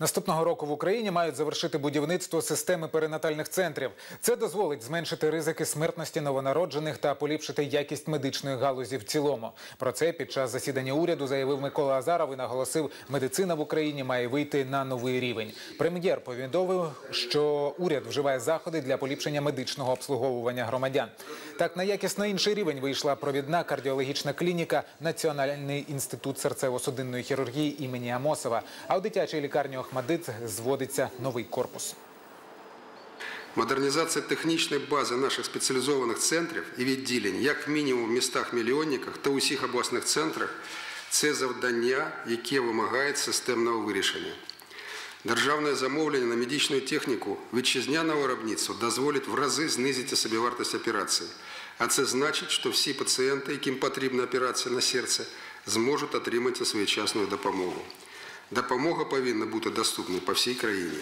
Наступного року в Україні мають завершити будівництво системи перинатальних центрів. Це дозволить зменшити ризики смертності новонароджених та поліпшити якість медичної галузі в цілому. Про це під час засідання уряду заявив Микола Азаров і наголосив, медицина в Україні має вийти на новий рівень. Прем'єр повідомив, що уряд вживає заходи для поліпшення медичного обслуговування громадян. Так на якісно інший рівень вийшла провідна кардіологічна клініка Національний інститут серцево-судинної хірургії імені Амосова. А у дитячій лікарні Охмадит зводиться новий корпус. Модернізація технічної бази наших спеціалізованих центрів і відділень, як мінімум в містах-мільйонниках та усіх обласних центрах, це завдання, яке вимагає системного вирішення. Державне замовлення на медичну техніку вітчизняного виробництва дозволить в рази знизити собівартість операції. А це значить, що всі пацієнти, яким потрібна операція на серце, зможуть отримати своєчасну допомогу. Допомога повинна бути доступною по всій країні.